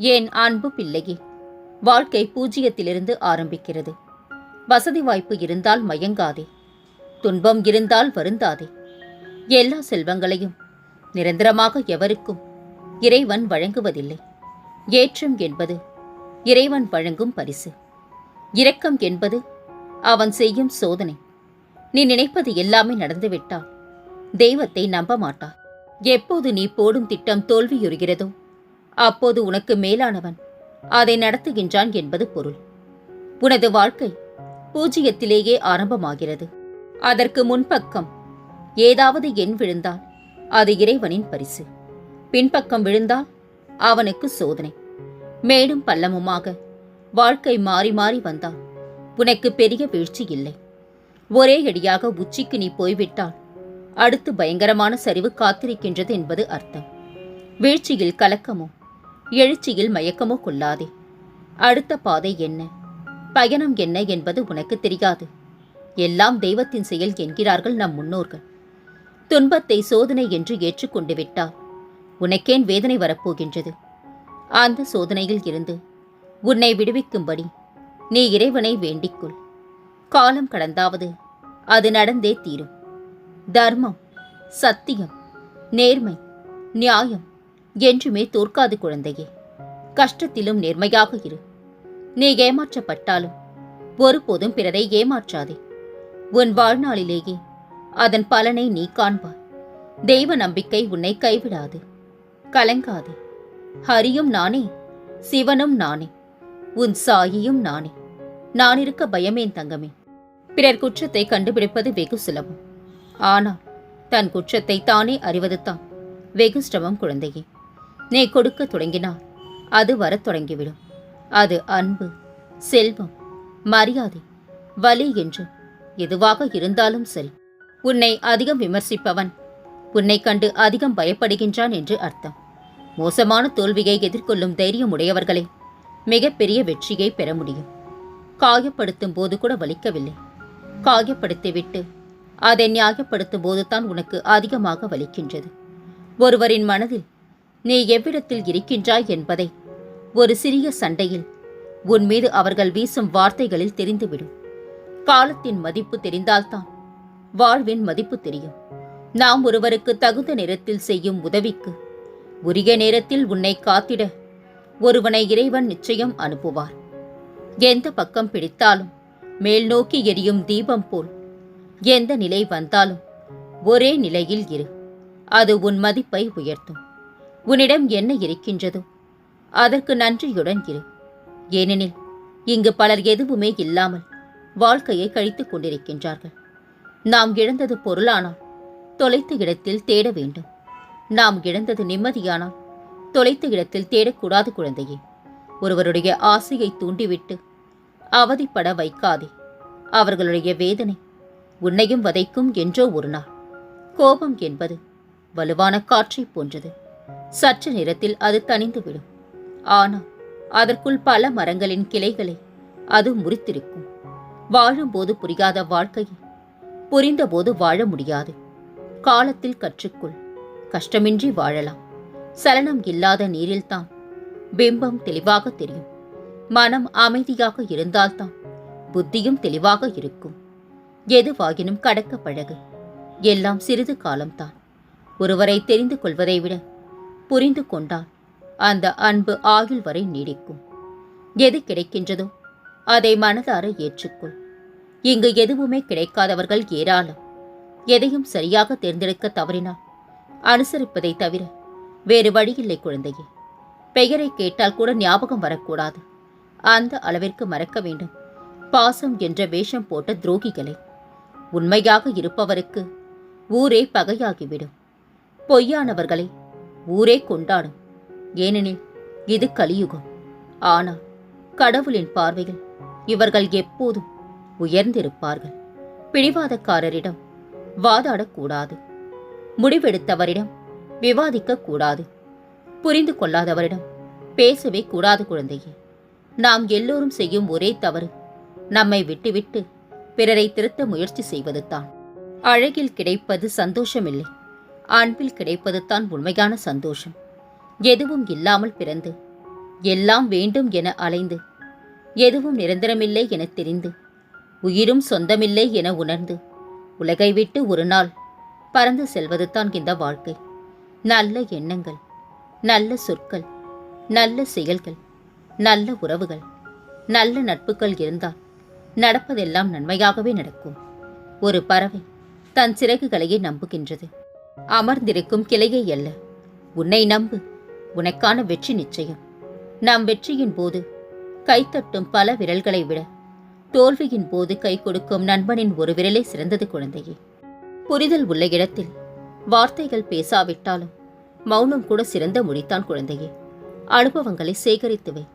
ஏன் அன்பு பிள்ளையே? வாழ்க்கை பூஜ்ஜியத்திலிருந்து ஆரம்பிக்கிறது. வசதி வாய்ப்பு இருந்தால் மயங்காதே. துன்பம் இருந்தால் வருந்தாதே. எல்லா செல்வங்களையும் நிரந்தரமாக எவருக்கும் இறைவன் வழங்குவதில்லை. ஏற்றம் என்பது இறைவன் வழங்கும் பரிசு. இரக்கம் என்பது அவன் செய்யும் சோதனை. நீ நினைப்பது எல்லாமே நடந்துவிட்டால் தெய்வத்தை நம்ப மாட்டார் எப்போது நீ போடும் திட்டம் தோல்வியுறுகிறதோ அப்போது உனக்கு மேலானவன். அதை நடத்துகின்றான் என்பது பொருள். உனது வாழ்க்கை பூஜ்ஜியத்திலேயே ஆரம்பமாகிறது. அதற்கு முன்பக்கம் ஏதாவது எண் விழுந்தால் அது இறைவனின் பரிசு. பின்பக்கம் விழுந்தால் அவனுக்கு சோதனை. மேலும் பள்ளமுமாக வாழ்க்கை மாறி மாறி வந்தால் உனக்கு பெரிய வீழ்ச்சி இல்லை. ஒரே அடியாக உச்சிக்கு நீ போய்விட்டால் அடுத்து பயங்கரமான சரிவு காத்திருக்கின்றது என்பது அர்த்தம். வீழ்ச்சியில் கலக்கமும் எழுச்சியில் மயக்கமோ கொள்ளாதே. அடுத்த பாதை என்ன? பயணம் என்ன என்பது உனக்கு தெரியாது. எல்லாம் தெய்வத்தின் செயல் என்கிறார்கள் நம் முன்னோர்கள். துன்பத்தை சோதனை என்று ஏற்றுக்கொண்டு விட்டால் உனக்கேன் வேதனை வரப்போகின்றது. அந்த சோதனையில் இருந்து உன்னை விடுவிக்கும்படி நீ இறைவனை வேண்டிக்கொள். காலம் கடந்தாவது அது நடந்தே தீரும். தர்மம் சத்தியம் நேர்மை நியாயம் என்றுமே தோற்காது குழந்தையே. கஷ்டத்திலும் நேர்மையாக இரு. நீ ஏமாற்றப்பட்டாலும் ஒருபோதும் பிறரை ஏமாற்றாதே. உன் வாழ்நாளிலேயே அதன் பலனை நீ காண்பாய். தெய்வ நம்பிக்கை உன்னை கைவிடாது. கலங்காதே. ஹரியும் நானே சிவனும் நானே உன் சாயியும் நானே. நான் இருக்க பயமேன் தங்கமே. பிறர் குற்றத்தை கண்டுபிடிப்பது வெகு சுலபம். ஆனால் தன் குற்றத்தை தானே அறிவதுதான் வெகு சிரமம் குழந்தையே. நீ கொடுக்க தொடங்கினால் அது வரத் தொடங்கிவிடும். அது அன்பு செல்வம் மரியாதை வலி என்று எதுவாக இருந்தாலும் சரி. உன்னை அதிகம் விமர்சிப்பவன் உன்னை கண்டு அதிகம் பயப்படுகின்றான் என்று அர்த்தம். மோசமான தோல்வியை எதிர்கொள்ளும் தைரியம் உடையவர்களே மிகப்பெரிய வெற்றியை பெற முடியும். காயப்படுத்தும் போது கூட வலிக்கவில்லை. காயப்படுத்திவிட்டு அதை நியாயப்படுத்தும் போதுதான் உனக்கு அதிகமாக வலிக்கின்றது. ஒருவரின் மனதில் நீ எவ்விடத்தில் இருக்கின்றாய் என்பதை. ஒரு சிறிய சண்டையில் உன் மீது அவர்கள் வீசும் வார்த்தைகளில் தெரிந்துவிடும். காலத்தின் மதிப்பு தெரிந்தால்தான் வாழ்வின் மதிப்பு தெரியும். நாம் ஒருவருக்கு தகுந்த நேரத்தில் செய்யும் உதவிக்கு உரிய நேரத்தில் உன்னை காத்திட ஒருவனை இறைவன் நிச்சயம் அனுப்புவார். எந்த பக்கம் பிடித்தாலும் மேல் நோக்கி எரியும் தீபம் போல் எந்த நிலை வந்தாலும் ஒரே நிலையில் இரு. அது உன் மதிப்பை உயர்த்தும். உன்னிடம் என்ன இருக்கின்றதோ அதற்கு நன்றியுடன் இரு. ஏனெனில் இங்கு பலர் எதுவுமே இல்லாமல் வாழ்க்கையை கழித்துக் கொண்டிருக்கின்றார்கள். நாம் இழந்தது பொருளானால் தொலைத்த இடத்தில் தேட வேண்டும். நாம் இழந்தது நிம்மதியானால் தொலைத்த இடத்தில் தேடக்கூடாது குழந்தையே. ஒருவருடைய ஆசையை தூண்டிவிட்டு அவதிப்பட வைக்காதே. அவர்களுடைய வேதனை உன்னையும் வதைக்கும் என்றோ ஒரு நாள். கோபம் என்பது வலுவான காற்றைப் போன்றது. சற்று நேரத்தில் அது தணிந்துவிடும். ஆனால் அதற்குள் பல மரங்களின் கிளைகளை அது முறித்திருக்கும். வாழும்போது புரியாத வாழ்க்கையை புரிந்தபோது வாழ முடியாது. காலத்தில் கற்றுக்கொள். கஷ்டமின்றி வாழலாம். சலனம் இல்லாத நீரில்தான். பிம்பம் தெளிவாக தெரியும். மனம் அமைதியாக இருந்தால்தான் புத்தியும் தெளிவாக இருக்கும். எதுவாகினும் கடக்க பழகு. எல்லாம் சிறிது காலம்தான். ஒருவரை தெரிந்து கொள்வதை விட புரிந்து கொண்டால் அந்த அன்பு ஆயுள் வரை நீடிக்கும். எது கிடைக்கின்றதோ அதை மனதார ஏற்றுக்கொள். இங்கு எதுவுமே கிடைக்காதவர்கள் ஏராளம். எதையும் சரியாக தேர்ந்தெடுக்க தவறினால் அனுசரிப்பதை தவிர வேறு வழியில்லை குழந்தையே. பெயரை கேட்டால் கூட ஞாபகம் வரக்கூடாது. அந்த அளவிற்கு மறக்க வேண்டும். பாசம் என்ற வேஷம் போட்ட துரோகிகளை. உண்மையாக இருப்பவருக்கு ஊரே பகையாகிவிடும். பொய்யானவர்களை ஊரே கொண்டாடும். ஏனெனில் இது கலியுகம். ஆனால் கடவுளின் பார்வையில் இவர்கள் எப்போதும் உயர்ந்திருப்பார்கள். பிடிவாதக்காரரிடம் வாதாடக்கூடாது. முடிவெடுத்தவரிடம் விவாதிக்க கூடாது புரிந்து கொள்ளாதவரிடம் பேசவே கூடாது குழந்தையே. நாம் எல்லோரும் செய்யும் ஒரே தவறு நம்மை விட்டுவிட்டு பிறரை திருத்த முயற்சி செய்வதுதான். அழகில் கிடைப்பது சந்தோஷமில்லை. அன்பில் கிடைப்பது தான் உண்மையான சந்தோஷம். எதுவும் இல்லாமல் பிறந்து எல்லாம் வேண்டும் என அலைந்து எதுவும் நிரந்தரமில்லை என தெரிந்து உயிரும் சொந்தமில்லை என உணர்ந்து உலகை விட்டு ஒரு நாள் பறந்து செல்வது தான் இந்த வாழ்க்கை. நல்ல எண்ணங்கள் நல்ல சொற்கள் நல்ல செயல்கள் நல்ல உறவுகள் நல்ல நட்புகள் இருந்தால் நடப்பதெல்லாம் நன்மையாகவே நடக்கும். ஒரு பறவை தன் சிறகுகளையே நம்புகின்றது. அமர்ந்திருக்கும் கிளையை அல்ல. உன்னை நம்பு. உனக்கான வெற்றி நிச்சயம். நாம் வெற்றியின் போது கைத்தட்டும் பல விரல்களை விட தோல்வியின் போது கை கொடுக்கும் நண்பனின் ஒரு விரலே சிறந்தது குழந்தையே. புரிதல் உள்ள இடத்தில் வார்த்தைகள் பேசாவிட்டாலும் மௌனம் கூட சிறந்த மொழித்தான் குழந்தையே. அனுபவங்களை சேகரித்துவை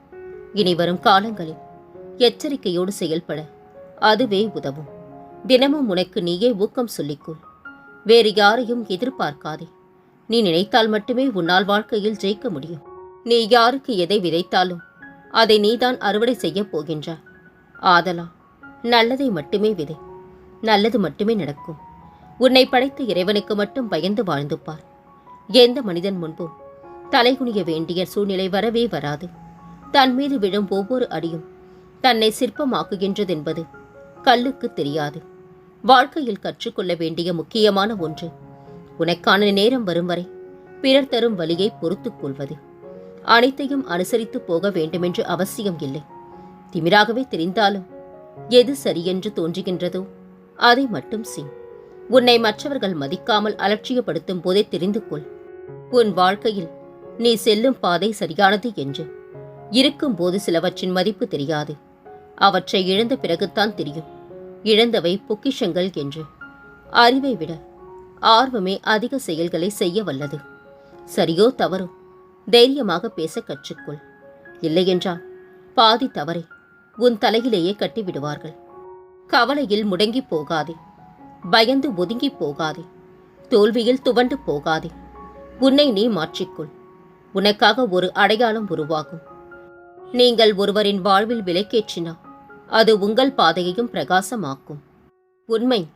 இனி வரும் காலங்களில் எச்சரிக்கையோடு செயல்பட அதுவே உதவும். தினமும் உனக்கு நீயே ஊக்கம் சொல்லிக்கொள் வேறு யாரையும் எதிர்பார்க்காதே. நீ நினைத்தால் மட்டுமே உன்னால் வாழ்க்கையில் ஜெயிக்க முடியும். நீ யாருக்கு எதை விதைத்தாலும் அதை நீதான் அறுவடை செய்யப் போகின்றாய். ஆதலால் நல்லதை மட்டுமே விதை. நல்லது மட்டுமே நடக்கும். உன்னை படைத்த இறைவனுக்கு மட்டும் பயந்து வாழ்ந்து பார். எந்த மனிதன் முன்பும் தலைகுனிய வேண்டிய சூழ்நிலை வரவே வராது. தன் மீது விழும் ஒவ்வொரு அடியும் தன்னை சிற்பமாக்குகின்றதென்பது கல்லுக்கு தெரியாது. வாழ்க்கையில் கற்றுக்கொள்ள வேண்டிய முக்கியமான ஒன்று. உனக்கான நேரம் வரும் வரை பிறர் தரும் வழியை பொறுத்துக் கொள்வது. அனைத்தையும் அனுசரித்து போக வேண்டுமென்று அவசியம் இல்லை. திமிராகவே தெரிந்தாலும் எது சரியென்று தோன்றுகின்றதோ அதை மட்டும் செய். உன்னை மற்றவர்கள் மதிக்காமல் அலட்சியப்படுத்தும் போதே தெரிந்து கொள். உன் வாழ்க்கையில் நீ செல்லும் பாதை சரியானது என்று. இருக்கும்போது சிலவற்றின் மதிப்பு தெரியாது. அவற்றை இழந்த பிறகுத்தான் தெரியும். இழந்தவை பொக்கிஷங்கள் என்று. அறிவை விட ஆர்வமே அதிக செயல்களை செய்ய வல்லது. சரியோ தவறோ தைரியமாக பேச கற்றுக்கொள். இல்லையென்றால் பாதி தவறை உன் தலையிலேயே கட்டிவிடுவார்கள். கவலையில் முடங்கி போகாதே. பயந்து ஒதுங்கி போகாதே. தோல்வியில் துவண்டு போகாதே. உன்னை நீ மாற்றிக்கொள். உனக்காக ஒரு அடையாளம் உருவாகும். நீங்கள் ஒருவரின் வாழ்வில் விலைக்கேற்றினால் அது உங்கள் பாதையையும் பிரகாசமாக்கும். உண்மை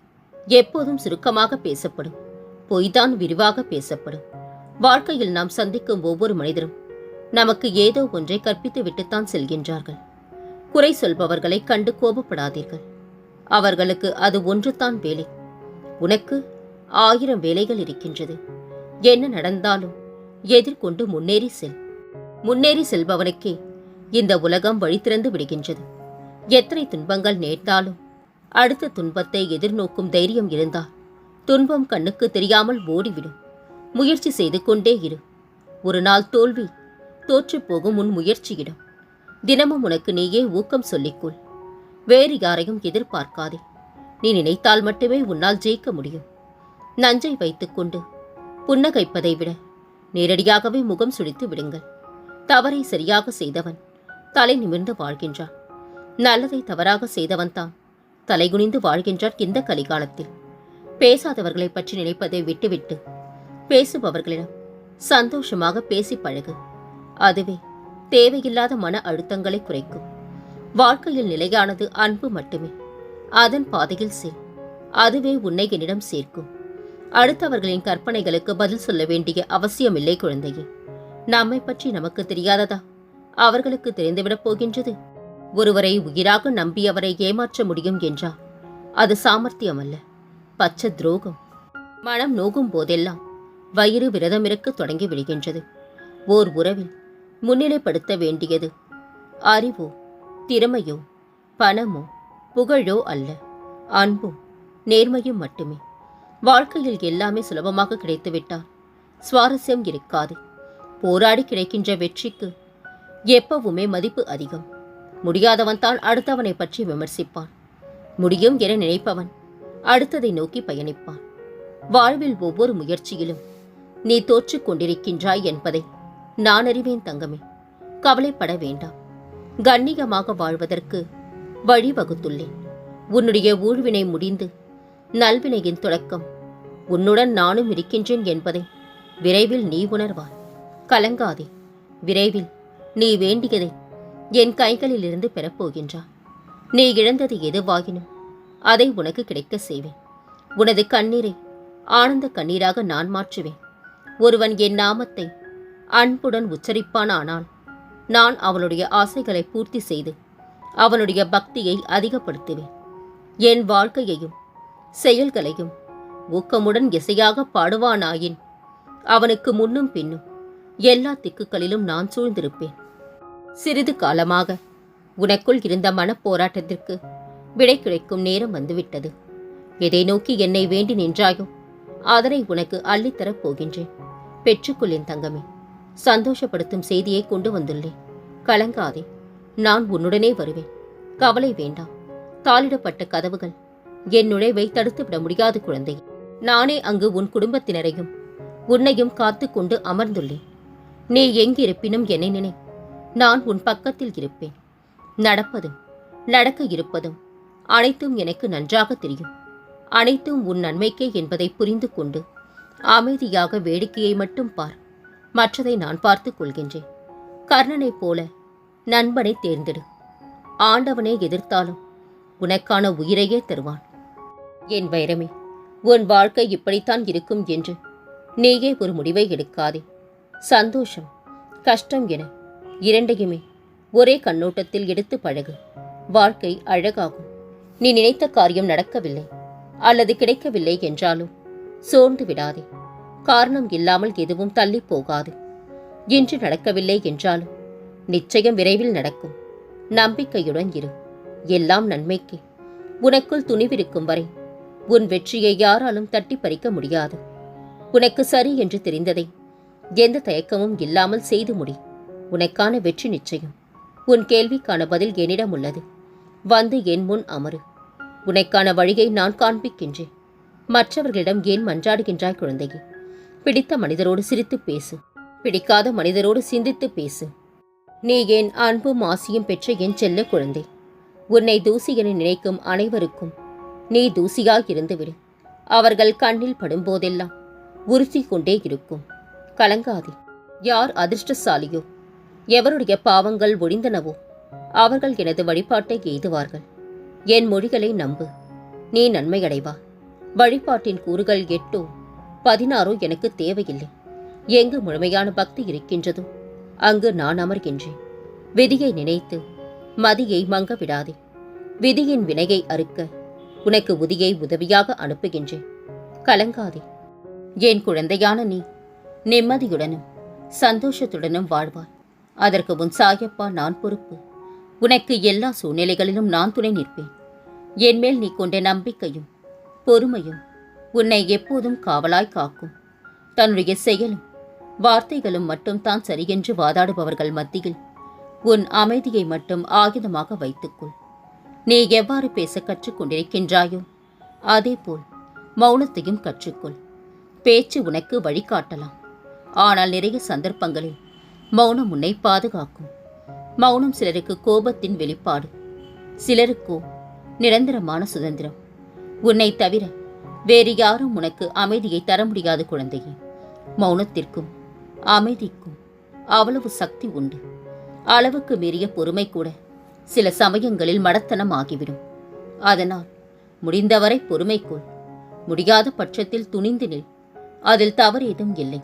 எப்போதும் சுருக்கமாக பேசப்படும். பொய்தான் விரிவாக பேசப்படும். வாழ்க்கையில் நாம் சந்திக்கும் ஒவ்வொரு மனிதரும் நமக்கு ஏதோ ஒன்றை கற்பித்து விட்டுத்தான் செல்கின்றார்கள். குறை சொல்பவர்களை கண்டு கோபப்படாதீர்கள். அவர்களுக்கு அது ஒன்றுதான் வேலை. உனக்கு ஆயிரம் வேலைகள் இருக்கின்றது. என்ன நடந்தாலும் எதிர்கொண்டு முன்னேறி செல். முன்னேறி செல்பவனுக்கே இந்த உலகம் வழி திறந்து விடுகின்றது. எத்தனை துன்பங்கள் நேர்ந்தாலும் அடுத்த துன்பத்தை எதிர்நோக்கும் தைரியம் இருந்தால் துன்பம் கண்ணுக்கு தெரியாமல் ஓடிவிடும். முயற்சி செய்து கொண்டே இரு. ஒரு நாள் தோல்வி தோற்றுப் போகும் உன் முயற்சியிடம். தினமும் உனக்கு நீயே ஊக்கம் சொல்லிக்கொள். வேறு யாரையும் எதிர்பார்க்காதே. நீ நினைத்தால் மட்டுமே உன்னால் ஜெயிக்க முடியும். நஞ்சை வைத்துக்கொண்டு புன்னகைப்பதை விட நேரடியாகவே முகம் சுழித்து விடுங்கள். தவறை சரியாக செய்தவன் தலை நிமிர்ந்து வாழ்கின்றான். நல்லதை தவறாக செய்தவன் தான். தலைகுனிந்து வாழ்கின்றார் இந்த கலிகாலத்தில். பேசாதவர்களை பற்றி நினைப்பதை விட்டுவிட்டு பேசுபவர்களிடம் சந்தோஷமாக பேசி பழகு. அதுவே தேவையில்லாத மன அழுத்தங்களை குறைக்கும். வாழ்க்கையில் நிலையானது அன்பு மட்டுமே. அதன் பாதையில் செல் அதுவே உன்னை என்னிடம் சேர்க்கும். அடுத்தவர்களின் கற்பனைகளுக்கு பதில் சொல்ல வேண்டிய அவசியமில்லை குழந்தையே. நம்மை பற்றி நமக்கு தெரியாததா? அவர்களுக்கு தெரிந்துவிடப் போகின்றது? ஒருவரை உயிராக நம்பியவரை ஏமாற்ற முடியும் என்றால் அது சாமர்த்தியம் அல்ல பச்ச துரோகம். மனம் நோகும் போதெல்லாம் வயிறு விரதமிருக்க தொடங்கி விடுகின்றது. ஓர் உறவில் முன்னிலைப்படுத்த வேண்டியது அறிவோ திறமையோ பணமோ புகழோ அல்ல. அன்பும் நேர்மையும் மட்டுமே. வாழ்க்கையில் எல்லாமே சுலபமாக கிடைத்துவிட்டால் சுவாரஸ்யம் இருக்காது. போராடி கிடைக்கின்ற வெற்றிக்கு எப்பவுமே மதிப்பு அதிகம். முடியாதவன் தான் அடுத்தவனை பற்றி விமர்சிப்பான். முடியும் என நினைப்பவன் அடுத்ததை நோக்கி பயணிப்பான். வாழ்வில் ஒவ்வொரு முயற்சியிலும் நீ தோற்றுக் கொண்டிருக்கின்றாய் என்பதை நான் அறிவேன் தங்கமே. கவலைப்பட வேண்டாம். கண்ணியமாக வாழ்வதற்கு வழிவகுத்துள்ளேன். உன்னுடைய ஊழ்வினை முடிந்து நல்வினையின் தொடக்கம் உன்னுடன் நானும் இருக்கின்றேன் என்பதை விரைவில் நீ உணர்வாய். கலங்காதே. விரைவில் நீ வேண்டியதை என் கைகளிலிருந்து பெறப்போகின்றாய் நீ இழந்தது எதுவாகினும் அதை உனக்கு கிடைக்க செய்வேன். உனது கண்ணீரை ஆனந்த கண்ணீராக நான் மாற்றுவேன். ஒருவன் என் நாமத்தை அன்புடன் உச்சரிப்பான் ஆனால் நான் அவளுடைய ஆசைகளை பூர்த்தி செய்து அவனுடைய பக்தியை அதிகப்படுத்துவேன். என் வாழ்க்கையையும் செயல்களையும் ஊக்கமுடன் இசையாக பாடுவானாயின் அவனுக்கு முன்னும் பின்னும் எல்லா திக்குகளிலும் நான் சூழ்ந்திருப்பேன். சிறிது காலமாக. உனக்குள் இருந்த மனப்போராட்டத்திற்கு விடை கிடைக்கும் நேரம் வந்துவிட்டது. எதை நோக்கி என்னை வேண்டி நின்றாயோ அதனை உனக்கு அள்ளித்தரப் போகின்றேன். பெற்றுக்கொள்ளேன் தங்கமே. சந்தோஷப்படுத்தும் செய்தியை கொண்டு வந்துள்ளேன் கலங்காதே. நான் உன்னுடனே வருவேன். கவலை வேண்டாம் தாளிடப்பட்ட கதவுகள் என் நுழைவை தடுத்துவிட முடியாது குழந்தை. நானே அங்கு உன் குடும்பத்தினரையும் உன்னையும் காத்து கொண்டு அமர்ந்துள்ளேன். நீ எங்கிருப்பினும் என்னை நினை நான் உன் பக்கத்தில் இருப்பேன். நடப்பதும் நடக்க இருப்பதும் அனைத்தும் எனக்கு நன்றாக தெரியும். அனைத்தும் உன் நன்மைக்கே என்பதை புரிந்து கொண்டு அமைதியாக வேடிக்கையை மட்டும் பார். மற்றதை நான் பார்த்துக் கொள்கின்றேன். கர்ணனைப் போல நண்பனை தேர்ந்தெடு. ஆண்டவனை எதிர்த்தாலும் உனக்கான உயிரையே தருவான். என் வைரமே உன் வாழ்க்கை இப்படித்தான் இருக்கும் என்று நீயே ஒரு முடிவை எடுக்காதே. சந்தோஷம் கஷ்டம் என இரண்டையுமே ஒரே கண்ணோட்டத்தில் எடுத்து பழகு. வாழ்க்கை அழகாகும். நீ நினைத்த காரியம் நடக்கவில்லை. அல்லது கிடைக்கவில்லை என்றாலும் சோர்ந்து விடாதே. காரணம் இல்லாமல் எதுவும் தள்ளி போகாது. இன்று நடக்கவில்லை என்றாலும் நிச்சயம் விரைவில் நடக்கும். நம்பிக்கையுடன் இரு. எல்லாம் நன்மைக்கு. உனக்குள் துணிவிருக்கும் வரை உன் வெற்றியை யாராலும் தட்டி பறிக்க முடியாது. உனக்கு சரி என்று தெரிந்ததை எந்த தயக்கமும் இல்லாமல் செய்து முடி. உனக்கான வெற்றி நிச்சயம். உன் கேள்விக்கான பதில் என்னிடம் உள்ளது. வந்து என் முன் அமரு. உனக்கான வழியை நான் காண்பிக்கின்றேன். மற்றவர்களிடம் ஏன் மன்றாடுகின்றாய் குழந்தையே? பிடித்த மனிதரோடு சிரித்து பேசு. பிடிக்காத மனிதரோடு சிந்தித்து பேசு. நீ என் அன்பும் ஆசியும் பெற்ற என் செல்ல குழந்தை. உன்னை தூசி என நினைக்கும் அனைவருக்கும் நீ தூசியாக இருந்துவிடு. அவர்கள் கண்ணில் படும்போதெல்லாம் உறுத்தி கொண்டே இருக்கும். கலங்காதே. யார் அதிர்ஷ்டசாலியோ? எவருடைய பாவங்கள் ஒழிந்தனவோ அவர்கள் எனது வழிபாட்டை எய்துவார்கள். என் மொழிகளை நம்பு. நீ நன்மையடைவா. வழிபாட்டின் கூறுகள் எட்டோ பதினாறோ எனக்கு தேவையில்லை. எங்கு முழுமையான பக்தி இருக்கின்றதோ அங்கு நான் அமர்கின்றேன். விதியை நினைத்து மதியை மங்க விடாதே விதியின் வினையை அறுக்க உனக்கு உதியை உதவியாக அனுப்புகின்றேன். கலங்காதே. என் குழந்தையான நீ நிம்மதியுடனும் சந்தோஷத்துடனும் வாழ்வாய். அதற்கு உன் சாயப்பா நான் பொறுப்பு. உனக்கு எல்லா சூழ்நிலைகளிலும் நான் துணை நிற்பேன். என்மேல் நீ கொண்ட நம்பிக்கையும் பொறுமையும் உன்னை எப்போதும் காவலாய் காக்கும். தன்னுடைய செயலும் வார்த்தைகளும் மட்டும் தான் சரியென்று வாதாடுபவர்கள் மத்தியில் உன் அமைதியை மட்டும் ஆயுதமாக வைத்துக்கொள். நீ எவ்வாறு பேச கற்றுக்கொண்டிருக்கின்றாயோ அதேபோல் மௌனத்தையும் கற்றுக்கொள். பேச்சு உனக்கு வழிகாட்டலாம். ஆனால் நிறைய சந்தர்ப்பங்களில் மௌனம் உன்னை பாதுகாக்கும். மௌனம் சிலருக்கு கோபத்தின் வெளிப்பாடு. சிலருக்கோ நிரந்தரமான சுதந்திரம். உன்னை தவிர வேறு யாரும் உனக்கு அமைதியை தர முடியாது குழந்தையே. மௌனத்திற்கும் அமைதிக்கும் அவ்வளவு சக்தி உண்டு. அளவுக்கு மீறிய பொறுமை கூட சில சமயங்களில் மடத்தனம் ஆகிவிடும். அதனால் முடிந்தவரை பொறுமைக்குள். முடியாத பட்சத்தில் துணிந்து நில். அதில் தவறேதும் இல்லை.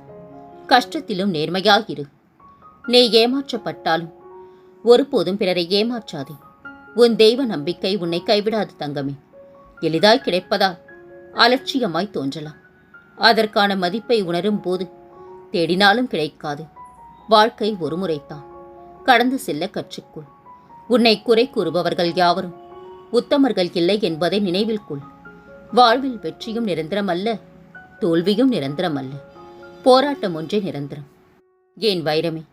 கஷ்டத்திலும் நேர்மையாயிரு. நீ ஏமாற்றப்பட்டாலும் ஒருபோதும் பிறரை ஏமாற்றாதே. உன் தெய்வ நம்பிக்கை உன்னை கைவிடாது தங்கமே. எளிதாய் கிடைப்பதால் அலட்சியமாய் தோன்றலாம். அதற்கான மதிப்பை உணரும் போது தேடினாலும் கிடைக்காது. வாழ்க்கை ஒருமுறைத்தான் கடந்து செல்ல கற்றுக்கொள். உன்னை குறை கூறுபவர்கள் யாவரும் உத்தமர்கள் இல்லை என்பதை நினைவில் கொள். வாழ்வில் வெற்றியும் நிரந்தரம் அல்ல தோல்வியும் நிரந்தரம் அல்ல போராட்டம் ஒன்றே நிரந்தரம். ஏன் வைரமே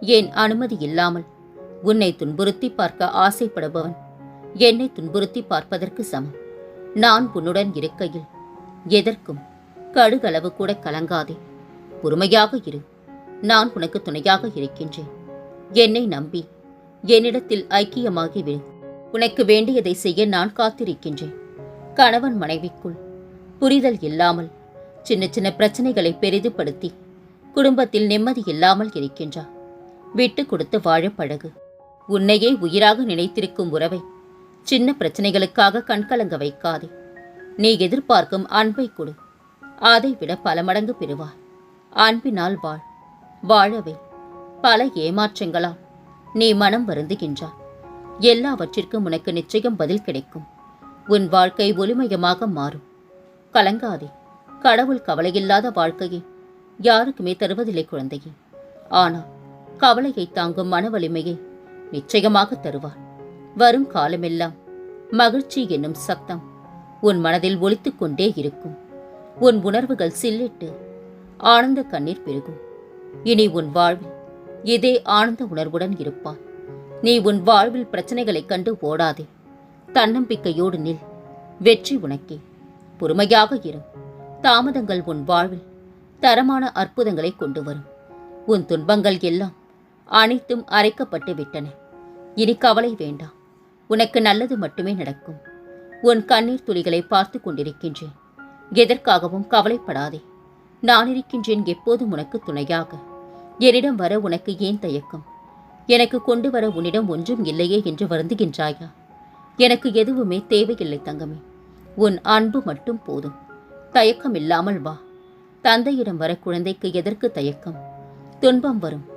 ஏன் அனுமதி இல்லாமல்? உன்னை துன்புறுத்தி பார்க்க ஆசைப்படுபவன் என்னை துன்புறுத்தி பார்ப்பதற்கு சமம். நான் உன்னுடன் இருக்கையில் எதற்கும் கடுகளவு கூட கலங்காதே. பொறுமையாக இரு. நான் உனக்கு துணையாக இருக்கின்றேன். என்னை நம்பி என்னிடத்தில் ஐக்கியமாகிவிடு உனக்கு வேண்டியதை செய்ய நான் காத்திருக்கின்றேன். கணவன் மனைவிக்குள் புரிதல் இல்லாமல் சின்ன சின்ன பிரச்சனைகளை பெரிதுபடுத்தி குடும்பத்தில் நிம்மதி இல்லாமல் இருக்கின்றார். விட்டு கொடுத்து வாழ பழகு உன்னையே உயிராக நினைத்திருக்கும் உறவை சின்ன பிரச்சனைகளுக்காக கண்கலங்க வைக்காதே. நீ எதிர்பார்க்கும் அன்பை கொடு. அதை விட பல மடங்கு பெறுவாய். அன்பினால் வாழ். வாழவை. பல ஏமாற்றங்களால் நீ மனம் வருந்துகின்றாய். எல்லாவற்றிற்கும் உனக்கு நிச்சயம் பதில் கிடைக்கும். உன் வாழ்க்கை ஒளிமயமாக மாறும். கலங்காதே. கடவுள் கவலையில்லாத வாழ்க்கையை யாருக்குமே தருவதில்லை குழந்தையே. ஆனால் கவலையை தாங்கும் மன வலிமையை நிச்சயமாக தருவார். வரும் காலமெல்லாம் மகிழ்ச்சி என்னும் சத்தம் உன் மனதில் ஒழித்து கொண்டே இருக்கும். உன் உணர்வுகள் சில்லிட்டு ஆனந்த கண்ணீர் பெருகும். இனி உன் வாழ்வில் இதே ஆனந்த உணர்வுடன் இருப்பாய். நீ உன் வாழ்வில் பிரச்சனைகளைக் கண்டு ஓடாதே. தன்னம்பிக்கையோடு நில். வெற்றி உனக்கே. பொறுமையாக இரு. தாமதங்கள் உன் வாழ்வில் தரமான அற்புதங்களை கொண்டு வரும். உன் துன்பங்கள் எல்லாம் அனைத்தும் அரைக்கப்பட்டு விட்டன. இனி கவலை வேண்டாம். உனக்கு நல்லது மட்டுமே நடக்கும். உன் கண்ணீர் துளிகளை பார்த்து கொண்டிருக்கின்றேன். எதற்காகவும் கவலைப்படாதே. நான் இருக்கின்றேன் எப்போதும் உனக்கு துணையாக. என்னிடம் வர உனக்கு ஏன் தயக்கம்? எனக்கு கொண்டு வர உன்னிடம் ஒன்றும் இல்லையே என்று வருந்துகின்றாயா? எனக்கு எதுவுமே தேவையில்லை தங்கமே. உன் அன்பு மட்டும் போதும். தயக்கம் இல்லாமல் வா. தந்தையிடம் வர குழந்தைக்கு எதற்கு தயக்கம்? துன்பம் வரும்.